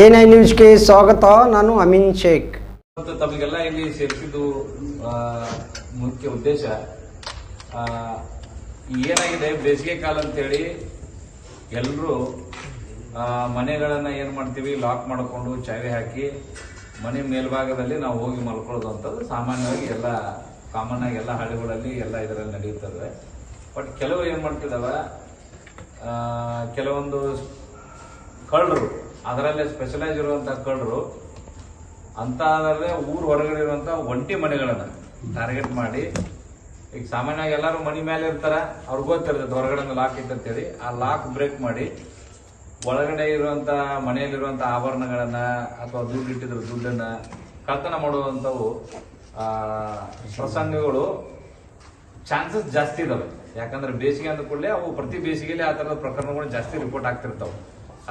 N I ನ್ಯೂಸ್ಗೆ ಸ್ವಾಗತ, ನಾನು ಅಮೀನ್ ಶೇಖ್. ಮತ್ತು ತಮಗೆಲ್ಲ ಇಲ್ಲಿ ಸೇರಿಸಿದ್ದು ಮುಖ್ಯ ಉದ್ದೇಶ ಏನಾಗಿದೆ, ಬೇಸಿಗೆ ಕಾಲ ಅಂತೇಳಿ ಎಲ್ಲರೂ ಮನೆಗಳನ್ನು ಏನು ಮಾಡ್ತೀವಿ ಲಾಕ್ ಮಾಡಿಕೊಂಡು ಚಾವಿ ಹಾಕಿ ಮನೆ ಮೇಲ್ಭಾಗದಲ್ಲಿ ನಾವು ಹೋಗಿ ಮಲ್ಕೊಳ್ಳೋದು ಅಂತದ್ದು ಸಾಮಾನ್ಯವಾಗಿ ಎಲ್ಲ ಕಾಮನ್ ಆಗಿ ಎಲ್ಲ ಹಳ್ಳಿಗಳಲ್ಲಿ ಎಲ್ಲ ಇದರಲ್ಲಿ ನಡೆಯುತ್ತದೆ ಬಟ್ ಕೆಲವು ಏನು ಮಾಡ್ತಿದ್ದಾವೆ ಕೆಲವೊಂದು ಕಳ್ಳರು ಅದರಲ್ಲೇ ಸ್ಪೆಷಲೈಸ್ ಇರುವಂತಹ ಕಳ್ಳರು ಅಂತ ಆದ್ರೆ ಊರ್ ಹೊರಗಡೆ ಇರುವಂತ ಒಂಟಿ ಮನೆಗಳನ್ನ ಟಾರ್ಗೆಟ್ ಮಾಡಿ. ಈಗ ಸಾಮಾನ್ಯವಾಗಿ ಎಲ್ಲರೂ ಮನಿ ಮೇಲೆ ಇರ್ತಾರ, ಅವ್ರಿಗೆ ಗೊತ್ತಿರ್ತದೆ ಹೊರಗಡೆ ಲಾಕ್ ಇತ್ತಂತೇಳಿ ಆ ಲಾಕ್ ಬ್ರೇಕ್ ಮಾಡಿ ಒಳಗಡೆ ಇರುವಂತ ಮನೆಯಲ್ಲಿರುವಂತ ಆಭರಣಗಳನ್ನ ಅಥವಾ ದುಡ್ಡು ಇಟ್ಟಿದ್ರು ದುಡ್ಡನ್ನ ಕಳ್ತನ ಮಾಡುವಂತವು ಆ, ಪ್ರಸಂಗಗಳು ಚಾನ್ಸಸ್ ಜಾಸ್ತಿ ಇದಾವೆ. ಯಾಕಂದ್ರೆ ಬೇಸಿಗೆ ಅಂದ ಕೂಡಲೇ ಅವು ಪ್ರತಿ ಬೇಸಿಗೆಯಲ್ಲಿ ಆ ಥರದ ಪ್ರಕರಣಗಳು ಜಾಸ್ತಿ ರಿಪೋರ್ಟ್ ಆಗ್ತಿರ್ತಾವ.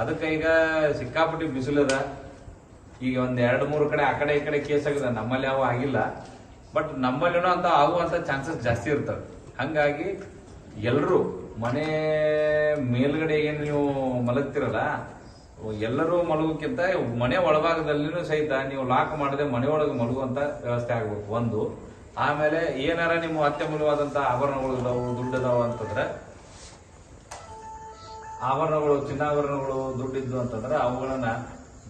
ಅದಕ್ಕೆ ಈಗ ಸಿಕ್ಕಾಪಟ್ಟಿ ಬಿಸಿಲದ ಈಗ ಒಂದ್ ಎರಡ್, ಮೂರು ಕಡೆ ಆ ಕಡೆ ಈ ಕಡೆ ಕೇಸ್ ಆಗಿದೆ. ನಮ್ಮಲ್ಲಿ ಯಾವ ಆಗಿಲ್ಲ. ಬಟ್ ನಮ್ಮಲ್ಲಿನೂ ಅಂತ ಆಗುವಂತ ಚಾನ್ಸಸ್ ಜಾಸ್ತಿ ಇರ್ತವೆ. ಹಂಗಾಗಿ ಎಲ್ರು ಮನೆ ಮೇಲ್ಗಡೆ ಏನು ನೀವು ಮಲಗ್ತಿರಲ್ಲ, ಎಲ್ಲರೂ ಮಲಗೋಕ್ಕಿಂತ ಮನೆ ಒಳಭಾಗದಲ್ಲಿನೂ ಸಹಿತ ನೀವು ಲಾಕ್ ಮಾಡದೆ ಮನೆ ಒಳಗೆ ಮಲಗುವಂತ ವ್ಯವಸ್ಥೆ ಆಗ್ಬೇಕು. ಒಂದು, ಆಮೇಲೆ ಏನಾರ ನಿಮ್ಮ ಅತ್ಯಮೂಲ್ಯವಾದಂತಹ ಆಭರಣಗಳು ದುಡ್ಡು ಅದಾವ ಅಂತಂದ್ರೆ ಆಭರಣಗಳು, ಚಿನ್ನಾಭರಣಗಳು ದುಡ್ಡಿದ್ದು ಅಂತಂದ್ರೆ ಅವುಗಳನ್ನ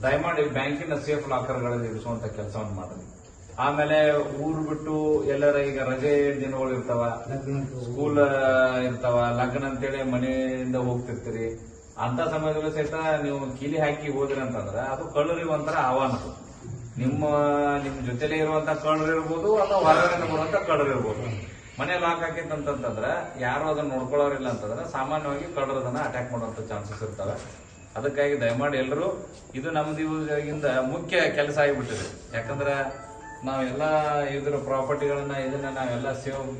ದಯಮಾಡಿ ಬ್ಯಾಂಕಿನ ಸೇಫ್ ಲಾಕರ್ಗಳಲ್ಲಿ ಇರಿಸುವಂತ ಕೆಲಸವನ್ನು ಮಾಡಿ ಆಮೇಲೆ ಊರು ಬಿಟ್ಟು ಎಲ್ಲರ ಈಗ ರಜೆ ದಿನಗಳು ಇರ್ತಾವ ಸ್ಕೂಲ್ ಇರ್ತಾವ, ಲಗ್ನ ಅಂತೇಳಿ ಮನೆಯಿಂದ ಹೋಗ್ತಿರ್ತೀರಿ. ಅಂತ ಸಮಯದಲ್ಲೂ ಸಹಿತ ನೀವು ಕೀಲಿ ಹಾಕಿ ಹೋದ್ರಿ ಅಂತಂದ್ರೆ ಅದು ಕಳ್ಳರಿಗೆ ಒಂಥರ ಆಹ್ವಾನ ನಿಮ್ಮ ನಿಮ್ಮ ನಿಮ್ ಜೊತೆಲೇ ಇರುವಂತ ಕಳ್ಳರು ಇರ್ಬೋದು ಅಥವಾ ಹೊರಗಡೆ ಬರುವಂತ ಕಳ್ಳರು ಇರ್ಬೋದು ಮನೆ ಲಾಕ್ ಹಾಕಿತ್ತಂತಂದ್ರೆ ಯಾರು ಅದನ್ನ ನೋಡ್ಕೊಳ್ಳೋರಿಲ್ಲ ಅಂತಂದ್ರೆ ಸಾಮಾನ್ಯವಾಗಿ ಕಳ್ಳರು ಅದನ್ನ ಅಟ್ಯಾಕ್ ಮಾಡುವಂತ ಚಾನ್ಸಸ್ ಇರ್ತವೆ. ಅದಕ್ಕಾಗಿ ದಯಮಾಡಿ ಎಲ್ಲರೂ ಇದು ನಮ್ದು ಇವಾಗಿಂದ ಮುಖ್ಯ ಕೆಲಸ ಆಗಿಬಿಟ್ಟಿದೆ. ಯಾಕಂದ್ರೆ ನಾವೆಲ್ಲ ಇದ್ರ ಪ್ರಾಪರ್ಟಿಗಳನ್ನ ಇದನ್ನ ನಾವೆಲ್ಲ ಸೇವ್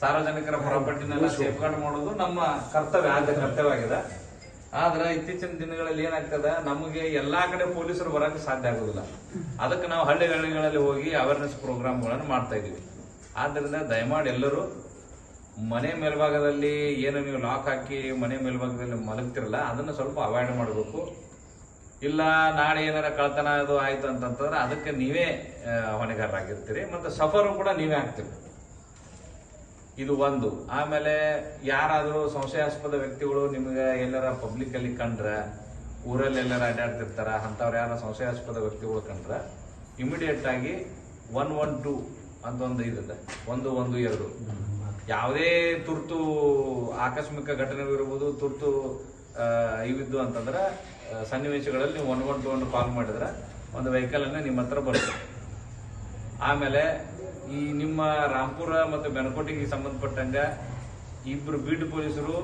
ಸಾರ್ವಜನಿಕರ ಪ್ರಾಪರ್ಟಿನೆಲ್ಲ ಸೇಫ್ ಗಾರ್ಡ್ ಮಾಡೋದು ನಮ್ಮ ಕರ್ತವ್ಯ, ಆದ್ಯ ಕರ್ತವ್ಯ ಆಗಿದೆ ಆದ್ರೆ ಇತ್ತೀಚಿನ ದಿನಗಳಲ್ಲಿ ಏನಾಗ್ತದೆ, ನಮಗೆ ಎಲ್ಲಾ ಕಡೆ ಪೊಲೀಸರು ಬರಕ್ಕೆ ಸಾಧ್ಯ ಆಗುದಿಲ್ಲ. ಅದಕ್ಕೆ ನಾವು ಹಳ್ಳಿ ಹಳ್ಳಿಗಳಲ್ಲಿ ಹೋಗಿ ಅವೇರ್ನೆಸ್ ಪ್ರೋಗ್ರಾಮ್ಗಳನ್ನು ಮಾಡ್ತಾ ಇದೀವಿ ಆದ್ರಿಂದ ದಯಮಾಡಿ ಎಲ್ಲರೂ ಮನೆ ಮೇಲ್ಭಾಗದಲ್ಲಿ ಏನು ನೀವು ಲಾಕ್ ಹಾಕಿ ಮನೆ ಮೇಲ್ಭಾಗದಲ್ಲಿ ಮಲಗ್ತಿರಲ್ಲ, ಅದನ್ನು ಸ್ವಲ್ಪ ಅವಾಯ್ಡ್ ಮಾಡಬೇಕು. ಇಲ್ಲ, ನಾಳೆ ಏನಾರ ಕಳ್ತನ ಅದು ಆಯ್ತು ಅಂತಂತಂದ್ರೆ ಅದಕ್ಕೆ ನೀವೇ ಹೊಣೆಗಾರರಾಗಿರ್ತೀರಿ, ಮತ್ತು ಸಫರು ಕೂಡ ನೀವೇ ಆಗ್ತೀರಿ. ಇದು ಒಂದು. ಆಮೇಲೆ ಯಾರಾದರೂ ಸಂಶಯಾಸ್ಪದ ವ್ಯಕ್ತಿಗಳು ನಿಮಗೆ ಎಲ್ಲರ ಪಬ್ಲಿಕಲ್ಲಿ ಕಂಡ್ರ, ಊರಲ್ಲಿ ಎಲ್ಲರ ಅಡ್ಡಾಡ್ತಿರ್ತಾರ ಅಂಥವ್ರು ಯಾರ ಸಂಶಯಾಸ್ಪದ ವ್ಯಕ್ತಿಗಳು ಕಂಡ್ರೆ ಇಮಿಡಿಯೇಟ್ ಆಗಿ ಒನ್ ಒನ್ ಟೂ ಅಂತ ಒಂದು ಇದಿದೆ ಒಂದು ಒಂದು ಎರಡು. ಯಾವುದೇ ತುರ್ತು ಆಕಸ್ಮಿಕ ಘಟನೆಗಳು ಇರ್ಬೋದು ತುರ್ತು ಇವಿದ್ದು ಅಂತಂದ್ರೆ ಸನ್ನಿವೇಶಗಳಲ್ಲಿ ನೀವು one one two one call ಮಾಡಿದ್ರೆ ಒಂದು ವೆಹಿಕಲ್ ಅನ್ನ ನಿಮ್ಮ ಹತ್ರ ಬರುತ್ತೆ. ಆಮೇಲೆ ಈ ನಿಮ್ಮ ರಾಂಪುರ ಮತ್ತು ಬೆನಕೋಟಿಗೆ ಸಂಬಂಧಪಟ್ಟಂಗ ಇಬ್ರು ಬೀಟ್ ಪೊಲೀಸರು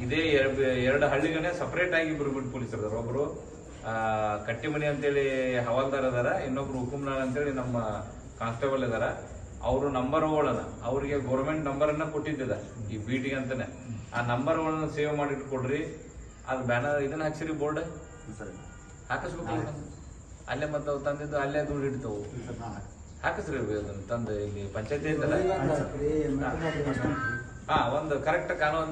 ಇದೇ ಎರಡ್- ಎರಡು ಹಳ್ಳಿಗನೆ ಸಪರೇಟ್ ಆಗಿ ಇಬ್ರು ಬೀಟ್ ಪೊಲೀಸರು ಇದಾರೆ. ಒಬ್ರು ಆ, ಕಟ್ಟಿಮನಿ ಅಂತೇಳಿ ಹವಾಲ್ದಾರ್ ಅದಾರ ಇನ್ನೊಬ್ರು ಹುಕುಮ್ನಾಳ್ ಅಂತೇಳಿ ನಮ್ಮ ಕಾನ್ಸ್ಟೇಬಲ್ ಇದಾರ. ಅವರು ನಂಬರ್ ನಂಬರ್ಗಳನ್ನ ಅವರಿಗೆ ಗೌರ್ಮೆಂಟ್ ನಂಬರ್ ಅನ್ನ ಕೊಟ್ಟಿದ್ದಿದ ಈ ಬೀಟಿಗೆ ಅಂತಾನೆ. ಆ ನಂಬರ್ ನಂಬರ್ಗಳನ್ನ ಸೇವ್ ಮಾಡಿಟ್ಕೊಡ್ರಿ ಅದು ಬ್ಯಾನರ್ ಇದನ್ನ ಹಾಕ್ಸಿರಿ ಬೋರ್ಡ್ ಹಾಕಿಸ್ಬೇಕು ಅಲ್ಲೇ ಮತ್ತೆ ಅವು ತಂದಿದ್ದು ಅಲ್ಲೇ ದುಡ್ಡು ಇಡ್ತಾವು ಹಾಕಿಸ್ರಿ ಅದನ್ನ ತಂದು ಇಲ್ಲಿ ಪಂಚಾಯತಿ ಐತಲ್ಲ? ಹಾ ಒಂದು ಕರೆಕ್ಟ್ ಕಾಣುವಂತ